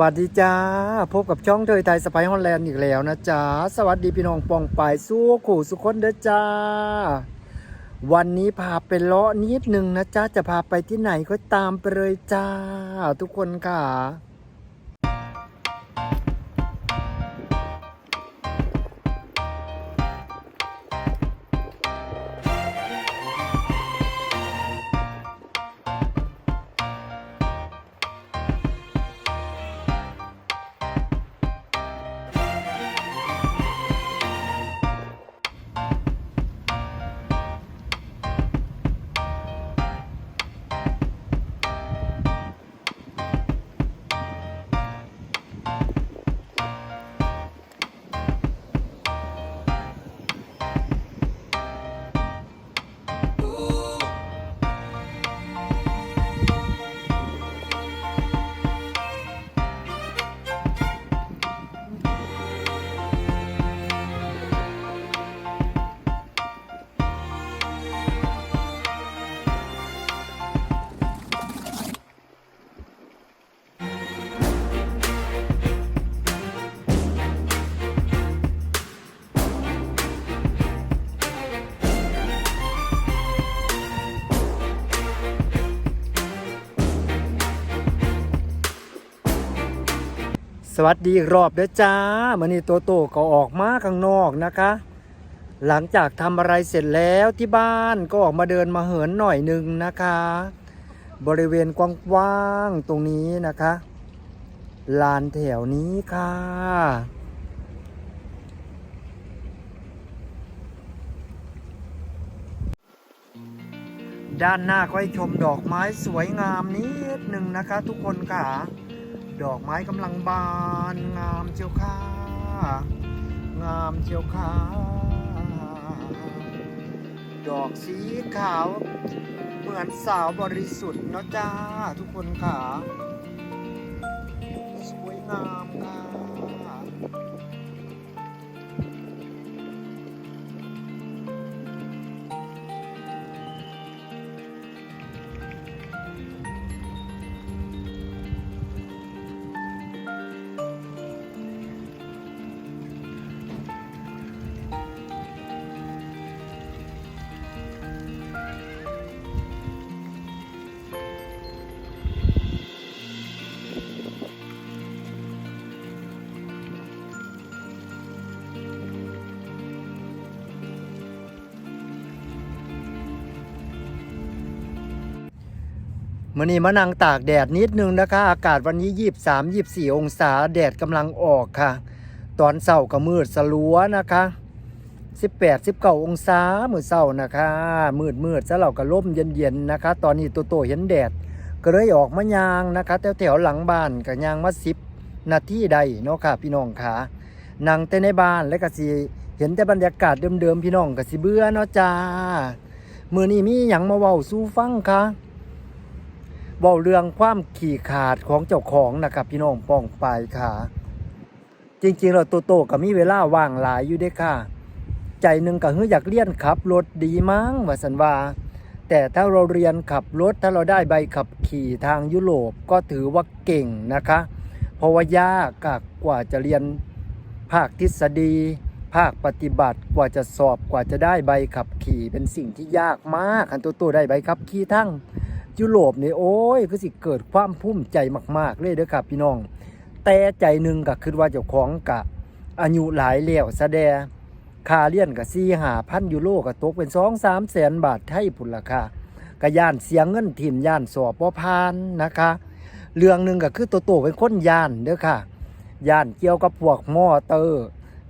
วัสดีจ้า พบกับช่องเทยไทยสไปฮอลแลนด์อีกแล้วนะจ้าสวัสดีพี่น้องปองปายสู้ขู่สุขคนเด้อจ้า วันนี้พาไปเลาะนิดหนึ่งนะจ้าจะพาไปที่ไหนก็ตามไปเลยจ้า ทุกคนค่ะ สวัสดีรอบเด้อจ้ามื่อนี้ตัวโตก็ออกมาข้างนอกนะคะ หลังจากทำอะไรเสร็จแล้วที่บ้านก็ออกมาเดินมาเหินหน่อยหนึ่งนะคะ บริเวณกว้างๆตรงนี้นะคะ ลานแถวนี้ค่ะ ด้านหน้าก็ให้ชมดอกไม้สวยงามนิดหนึ่งนะคะทุกคนค่ะ ดอกไม้กำลังบานงามเจียวค่ะ งามเชียวค่ะ ดอกสีขาว เหมือนสาวบริสุทธิ์เนาะจ้า ทุกคนค่ะ สวยงามค่ะ มื่อนี้มานั่งตากแดดนิดนึงนะคะ อากาศวันนี้ 23 24 องศาแดดกำลังออกค่ะ ตอนเช้าก็มืดสลัวนะคะ 18 19 องศามือเช้านะคะ มืดมืดซะเราก็ร่มเย็นเย็นๆนะคะ ตอนนี้ตัวโตเห็นแดดก็เลยออกมายางนะคะแถวแถวๆหลังบ้านก็ยางมาสิบนาทีใดเนาะค่ะ พี่น้องค่ะนั่งแต่ในบ้านแล้วก็สิเห็นแต่บรรยากาศเดิมๆพี่น้องก็สิเบื่อเนาะจ้ามือนี้มีหยังมาเว้าสู่ฟังค่ะ เว้าเรื่องความขี่ขาดของเจ้าของนะครับพี่น้องป้องปายค่ะจริงๆเราโตโตๆก็มีเวลาว่างหลายอยู่ด้ค่ะ ใจหนึ่งก็คืออยากเรียนขับรถดีมั้งว่าสันว่า แต่ถ้าเราเรียนขับรถถ้าเราได้ใบขับขี่ทางยุโรปก็ถือว่าเก่งนะคะ เพราะว่ายากกว่าจะเรียนภาคทฤษฎี ภาคปฏิบัติกว่าจะสอบกว่าจะได้ใบขับขี่เป็นสิ่งที่ยากมากคันตัวโตๆได้ใบขับขี่ทั้ง ยุโรปนี่โอ้ยคือสิเกิดความภูมิใจมาก ๆ เลยเด้อครับพี่น้อง แต่ใจหนึ่งก็คือว่าเจ้าของกะอายุหลายแล้วแสดงค่าเลี้ยนกับสี่หาพันยูโรก็ตกเป็นสองสามแสนบาทไทยพุ่นละค่ะก็ย่านเสียงเงินถิ่มย่านสอบบ่พานนะคะ เรื่องหนึ่งก็คือตัวโตเป็นคนย่านเด้อค่ะย่านเกี่ยวกับพวกมอเตอร์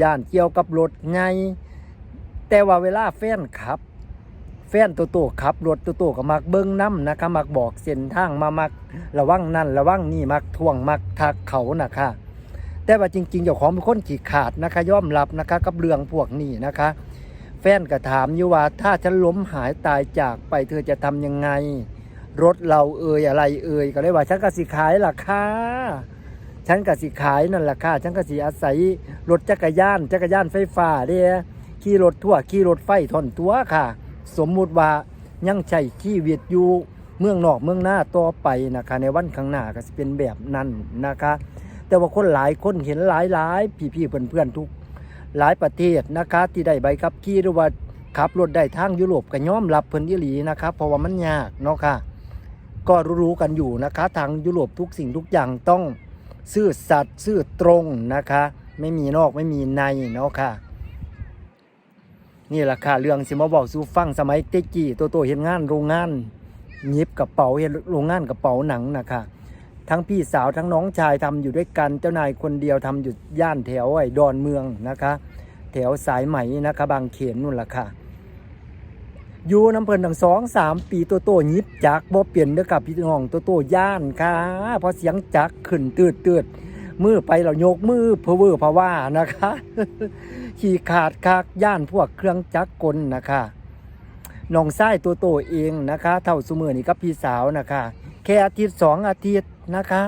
ย่านเกี่ยวกับรถไงแต่ว่าเวลาแฟนขับ นตัวโตขับรถตัวโตก็มักเบิ้งน้ำนะคะมักบอกเส้นทางมามักระวังนั่นระวังนี่มักท่วงมักทักเขานะคะแต่ว่าจริงๆเจ้าของเป็นคนขี้ขาดนะคะยอมรับนะคะกับเรื่องพวกนี้นะคะ แฟนก็ถามอยู่ว่าถ้าฉันล้มหายตายจากไปเธอจะทำยังไง รถเราเอ่ยอะไรเอ่ยก็เลยว่าฉันก็สิขายล่ะค่ะฉันก็สิขายนั่นแหละค่ะฉันก็สิอาศัยรถจักรยานจักรยานไฟฟ้าเด้ขี่รถทั่วขี่รถไฟทนตัวค่ะ สมมุติว่ายังใช้ชีวิตอยู่เมืองนอกเมืองหน้าต่อไปนะคะ ในวันข้างหน้าก็จะเป็นแบบนั้นนะคะ แต่ว่าคนหลายคนเห็นหลายหลายๆพี่ๆเพื่อนทุกหลายประเทศนะคะ ที่ได้ใบขับขี่หรือว่าขับรถได้ทางยุโรปก็ยอมรับเพิ่นอีหลีนะครับเพราะว่ามันยากเนาะค่ะก็รู้ๆกันอยู่นะคะ ทางยุโรปทุกสิ่งทุกอย่างต้องซื่อสัตย์ซื่อตรงนะคะ ไม่มีนอกไม่มีในเนาะค่ะ นี่แหละค่ะเรื่องสิมาบอกสู่ฟังสมัยเตกี้ตัวโตเห็นงานโรงงานยิบกระเป๋าเห็นโรงงานกระเป๋าหนังนะคะทั้งพี่สาวทั้งน้องชายทำอยู่ด้วยกันเจ้านายคนเดียวทำอยู่ย่านแถวไอ้ดอนเมืองนะคะ แถวสายไหมนะคะบางเขนนู่นแหละค่ะอยู่น้ำเพลินทั้งสองสามปีตัวโตยิบจักบ่เปลี่ยนเด้อกับพี่น้องตัวโตย่านค่ะเพราะเสียงจักขึ้นตืดตืด มือไปเรายกมือเพอเวอร์เพราะว่านะคะ ขี่ขาดคากย่านพวกเครื่องจักรกลนะคะน้องไส้ตัวโตเองนะคะ เท่าสมือนี่กับพี่สาวนะคะ แค่อาทิตย์สองอาทิตย์นะคะ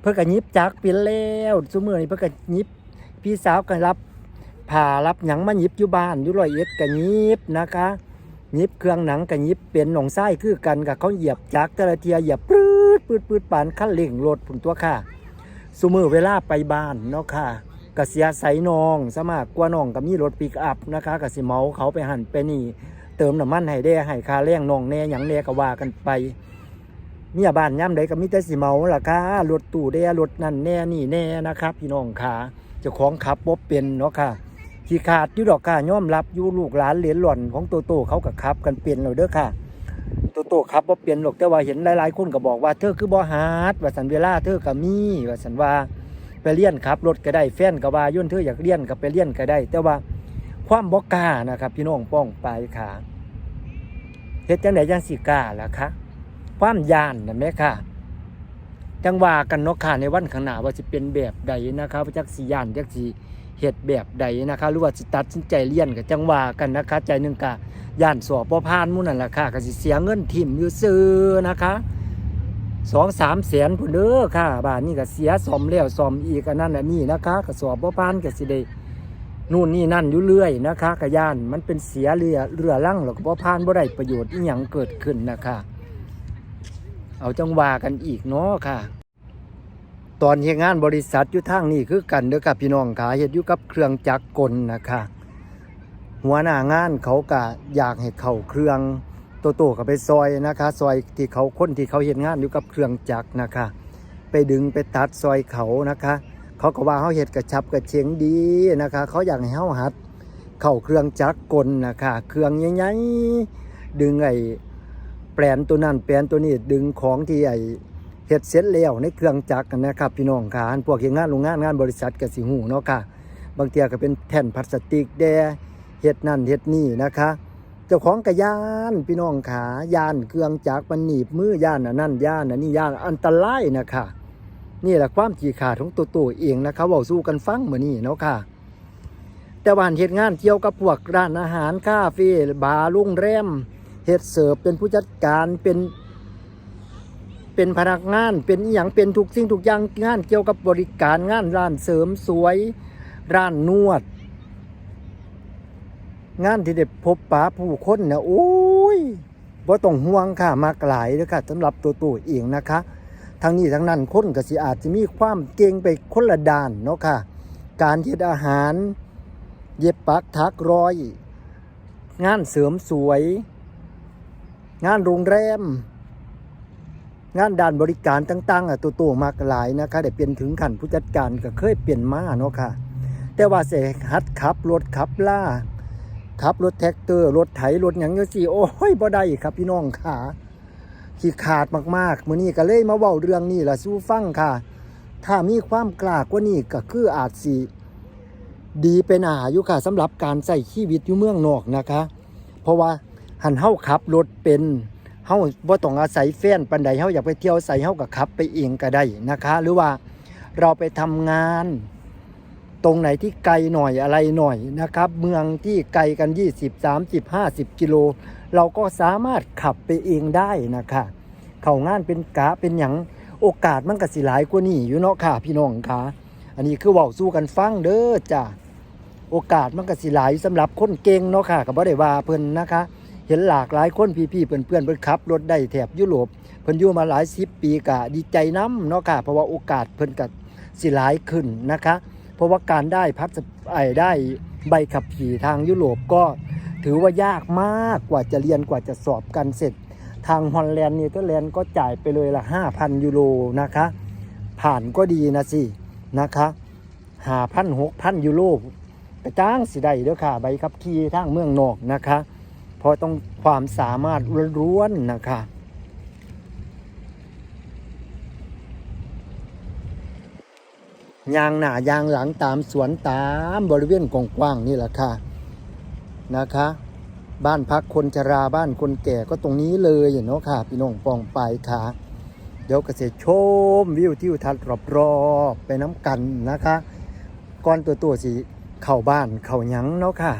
เพื่อกยิบจักรเปลี่ยนแล้วสมือนี่เพื่อกยิบพี่สาวก็รับผ่ารับหยังมายิบอยู่บ้านอยู่รอยเอ็ดก็ยิบนะคะยิบเครื่องหนังก็หยิบเป็นน้องไส้คือกันกับเขาเหยียบจักรแต่ละเทียเหยียบปื๊ดปื๊ดปื๊ดปานขั้นเร่งรถผุนตัวค่ะ สมือเวลาไปบ้านเนาะค่ะกเสียใสนองสมากกว่าน้องก็มีรถปิกอัพนะคะกสิเมาเขาไปหันไปนี่ เติมน้ำมันให้ได้ให้คาแรงน้องแน่หยังแน่ก็ว่ากันไปเมียบ้านย่ำใดก็มีแต่สิเมาล่ะค่ะรถตู้ได้รถนั่นแน่นี่แน่นะครับ พี่น้องขาเจ้าของขับบ่เป็นเนาะค่ะขี้ขาดยู่ดอกค่ะย่อมรับยูลูกหลานเหรียญหล่อนของโตโตเขาก็ขับกันเป็นแล้วเด้อค่ะ โตโต้ขับบ่เปลี่ยนหรอกแต่ว่าเห็นหลายๆคนก็บอกว่าเธอคือบ่ฮาร์ดว่าสันเวลาเธอก็มีว่าสันว่าไปเลี้ยนขับรถก็ได้แฟนก็ว่าย่นเธออยากเลี้ยนก็ไปเลี้ยนก็ได้ แต่ว่าความบอกกล้านะครับ พี่น้องป้องปลายขาเฮ็ดจังไดจังสิกล้าล่ะคะความยานนั่นแหมค่ะจังว่ากันเนาะค่ะในวันข้างหน้าว่าสิเป็นแบบใดนะครับว่าจักสิย่านจักสิ เฮ็ดแบบใดนะคะหรือว่าสิตัดสินใจเลี้ยนก็จังหว่ากันนะคะใจหนึงกะย่านสอบบ่ผ่านมู่นั่นล่ะค่ะก็สิเสียเงินทิ่มอยู่ซื่อนะคะสองสามแสนพุ่นเด้อค่ะบ้านนี้ก็เสียซ่อมแล้วซ่อมอีกอันนั้นอันนี้นะคะก็สอบบ่ผ่านก็สิได้นู่นนี่นั่นอยู่เรื่อยนะคะกระยานมันเป็นเสียเรือเรือลั่งแล้วก็บ่ผ่านบ่ได้ประโยชน์อีหยังเกิดขึ้นนะคะ เอาจังวากันอีกเนาะค่ะ ตอนเฮ็ดงานบริษัทอยู่ทางนี้คือกันเด้อค่ะพี่น้องขาเฮ็ดอยู่กับเครื่องจักรกลนะคะหัวหน้างานเขาก็อยากให้เข้าเครื่องโตโต้ก็ไปซอยนะคะซอยที่เขาคนที่เขาเห็นงานอยู่กับเครื่องจักรนะคะ ไปดึงไปตัดซอยเขานะคะ เขาก็ว่าเขาเห็ดกระชับกระเชงดีนะคะ เขาอยากให้เขาหัด เข้าเครื่องจักรกลนะคะ เครื่องใหญ่ๆดึงไอ้แปลนตัวนั้นแปลนตัวนี้ดึงของที่ไอ้ เห็ดเสร็จแล้วในเครื่องจักรนะครับพี่น้องค่ะอันพวกเฮ็ดงานโรงงานงานบริษัทกสิหูเนาะค่ะ บางเทียก็เป็นแผ่นพลาสติกแดเห็ดนั่นเห็ดนี่นะคะ เจ้าของกระยานพี่น้องขายานเครื่องจักรมันหนีบมือยานนนั่นยานนนี้ย่านอันตรายนะคะนี่แหละความจีขาดของตัวตัวเองนะคะว่าสู้กันฟังเหมือนนี่เนาะค่ะแต่ว่าเหตุงานเกี่ยวกับพวกร้านอาหารคาเฟ่บาร์โรงแรมเฮ็ดเสิร์ฟเป็นผู้จัดการเป็น เป็นพนักงาน เป็นอหย่างเป็นทุกสิ่งทุกอย่างงานเกี่ยวกับบริการงานร้านเสริมสวย ร้านนวด งานที่ได้พบปะผู้คนเนี่ยโอ้ยบ่ต้องห่วงค่ะมากหลายเลยค่ะสำหรับตัวตัวเองนะคะทั้งนี้ทั้งนั้นคนก็สิอาจจะมีความเก่งไปคนละด้านเนาะค่ะ การเฮ็ดอาหาร เย็บปักถักร้อย งานเสริมสวย งานโรงแรม งานด้านบริการต่างๆอะตัวโตมากหลายนะคะได้เป็นถึงขั้นผู้จัดการก็เคยเปลี่ยนมาเนาะค่ะ แต่ว่าเสหัดขับรถขับล่าขับรถแท็กเตอร์รถไถรถหยังจังซี่โอ้ยบ่ได้ครับพี่น้องค่ะขี้ขาดมากๆมื้อนี้ก็เลยมาเว้าเรื่องนี้ล่ะสู้ฟังค่ะ ถ้ามีความกล้ากว่านี้ก็คืออาจสิดีไปหนอาอยู่ค่ะสำหรับการใส่ชีวิตอยู่เมืองนอกนะคะ เพราะว่าหันเฮาขับรถเป็น เฮาบ่ต้องอาศัยแฟนปานใดเฮาอยากไปเที่ยวใส่เฮาก็ขับไปเองก็ได้นะคะ หรือว่าเราไปทำงานตรงไหนที่ไกลหน่อยอะไรหน่อยนะครับ เมืองที่ไกลกัน 20 30 50 กิโล เราก็สามารถขับไปเองได้นะคะ เข้างานเป็นกะเป็นหยังโอกาสมันก็สิหลายกว่านี้อยู่เนาะค่ะพี่น้องค่ะ อันนี้คือเว้าสู้กันฟังเด้อจ้ะโอกาสมันก็สิหลายสำหรับคนเก่งเนาะค่ะก็บ่ได้ว่าเพิ่นนะคะ เห็นหลากหลายคนพี่ๆเพื่อนๆเพิ่นขับรถได้แถบยุโรปเพิ่นอยู่มาหลายสิบปีก็ดีใจน้ำเนาะค่ะเพราะว่าโอกาสเพิ่นก็สิหลายขึ้นนะคะ เพราะว่าการได้พัสไอได้ใบขับขี่ทางยุโรปก็ถือว่ายากมากกว่าจะเรียนกว่าจะสอบกันเสร็จ ทางฮอลแลนด์เนเธอร์แลนด์ก็จ่ายไปเลยละ 5,000 ยูโรนะคะ ผ่านก็ดีนะสินะคะหาพันหกพันยูโรกระจ้างสิได้เด้อค่ะใบขับขี่ทางเมืองนอกนะคะ ราะต้องความสามารถล้วนๆนะคะยางหน้ายางหลังตามสวนตามบริเวณกว้างๆนี่แหละค่ะนะคะ บ้านพักคนชราบ้านคนแก่ก็ตรงนี้เลยเนาะค่ะ พี่น้องปองไปค่ะ เดี๋ยวเกษตรชมวิวทิวทัศน์รอบๆไปน้ำกันนะคะก่อนตัวตัวๆสิเข้าบ้านเข้าหยังเนาะค่ะ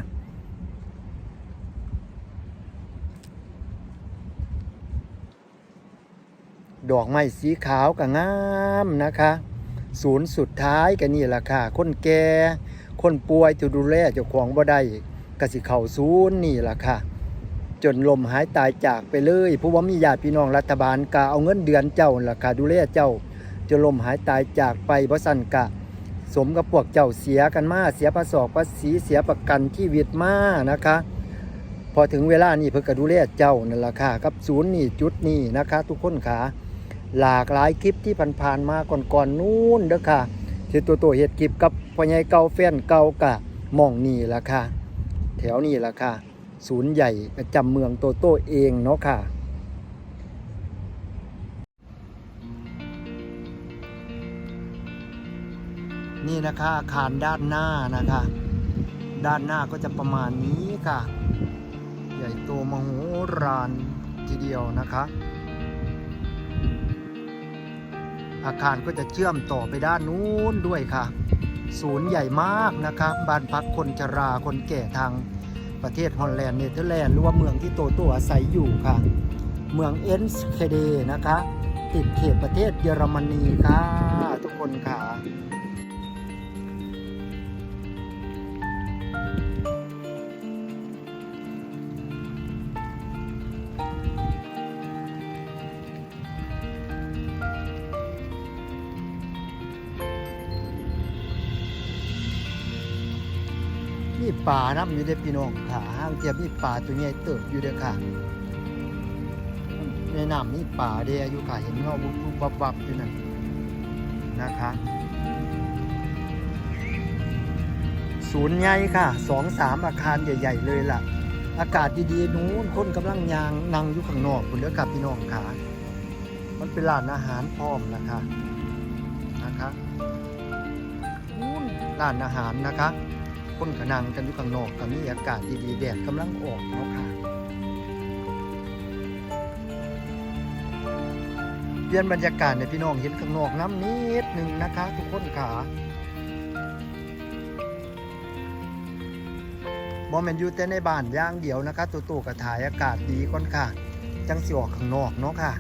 ดอกไม้สีขาวก็งามนะคะ ศูนย์สุดท้ายก็นี่แหละค่ะ คนแก่คนป่วยจะดูแลเจ้าของบ่ได้กสิเข้าศูนย์นี่แหละค่ะ จนลมหายตายจากไปเลยเพราะว่ามีญาติพี่น้องรัฐบาลกาเอาเงินเดือนเจ้าล่ะค่ะดูแลเจ้าจนลมหายตายจากไปเพราะสั่นกะ สมกับพวกเจ้าเสียกันมาเสียภาษอกภาษีเสียประกันที่วิตมานะคะ พอถึงเวลานี่เพิ่นก็ดูแลเจ้านั่นล่ะค่ะกับศูนย์นี่จุดนี่นะคะ ทุกคนขา หลากหลายคลิปที่ผ่านๆมาก่อนๆนู้นเด้อค่ะที่ตัวตัวๆเฮ็ดคลิปกับพ่อใหญ่เก่าแฟนเก่ากะมองนี่ละค่ะ แถวนี้ละค่ะ ศูนย์ใหญ่ประจำเมืองโตโต้เองเนาะค่ะนี่นะคะอาคารด้านหน้านะคะ ด้านหน้าก็จะประมาณนี้ค่ะ ใหญ่โตมโหฬารทีเดียวนะคะ อาคารก็จะเชื่อมต่อไปด้านนู้นด้วยค่ะ ศูนย์ใหญ่มากนะคะบ้านพักคนชราคนแก่ทางประเทศฮอลแลนด์เนเธอร์แลนด์หรือว่าเมืองที่โตโตอาศัยอยู่ค่ะ เมืองเอ็นส์เคเดนะคะ ติดเขตประเทศเยอรมนีค่ะ ทุกคนค่ะ ป่าน้ำอยู่เด้อพี่น้องขาห้างเทียบมีป่าตัวใหญ่เติบอยู่เด้อค่ะ ในน้ำมีป่าเด้ออยู่ค่ะเห็นเงาบุบบุบบับบับอยู่นั่นนะคะศูนย์ใหญ่ค่ะสองสามอาคารใหญ่ ๆ เลยล่ะ อากาศดีๆนู้นคนกำลังยางนั่งอยู่ข้างนอกคุณเด้อค่ะพี่น้องขามันเป็นร้านอาหารพร้อมนะคะนะคะนู้นร้านอาหารนะคะ คนกระนังกันอยู่ข้างนอกก็มีอากาศดีๆแดดกำลังออกเนาะค่ะ เปลี่ยนบรรยากาศในพี่น้องเห็นข้างนอกน้ำนิดหนึ่งนะคะ ทุกคนขาบอมเมนอยู่แต่ในบ้านย่างเดียวนะคะตัวตัวกระถ่ายอากาศดีก่อนค่ะจังสิออกข้างนอกเนาะค่ะ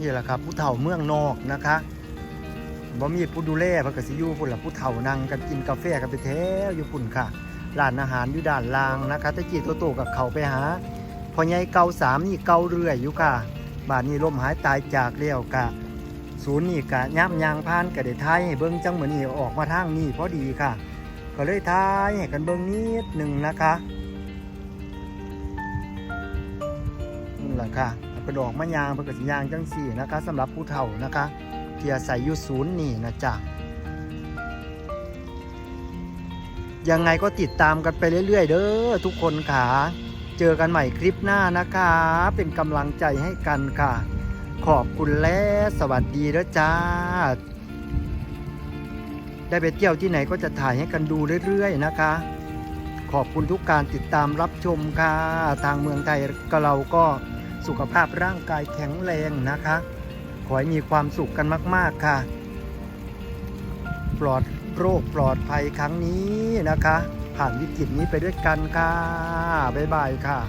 นี่แหละครับผู้เฒ่าเมืองนอกนะคะบ่มีผู้ดูแลพิ่นก็สิยู่พุ่นละผู้เฒ่านั่งกันกินกาแฟกันไปแถวอยู่พุ่นค่ะร้านอาหารอยู่ด้านล่างนะคะตะกี้โตกับเขาไปหาพอใหญ่เกาสามนี่เกาเรื่อยอยู่ค่ะบ้านนี้ลมหายตายจากแล้วกะศูนย์นี่กะย่ำยางพานกะได้ทายให้เบิ่งจังเหมือนนี่ออกมาทางนี้พอดีค่ะ ก็เลยทายให้กันเบิ่งนิดหนึ่งนะคะนั่แหละค่ะ กระดอกมะยางเพื่อกสิยางจังสี่นะคะสำหรับผู้เฒ่านะคะที่อาศัยอยู่ศูนย์นี่นะจ๊ะยังไงก็ติดตามกันไปเรื่อย ๆ เด้อทุกคนค่ะ เจอกันใหม่คลิปหน้านะคะ เป็นกำลังใจให้กันค่ะ ขอบคุณและสวัสดีเด้อจ้า ได้ไปเที่ยวที่ไหนก็จะถ่ายให้กันดูเรื่อย ๆ นะคะ ขอบคุณทุกการติดตามรับชมค่ะ ทางเมืองไทยก็เราก็ สุขภาพร่างกายแข็งแรงนะคะ ขอให้มีความสุขกันมาก ๆ ค่ะ ปลอดโรคปลอดภัยครั้งนี้นะคะ ผ่านวิกฤตนี้ไปด้วยกันค่ะ บ๊ายบายค่ะ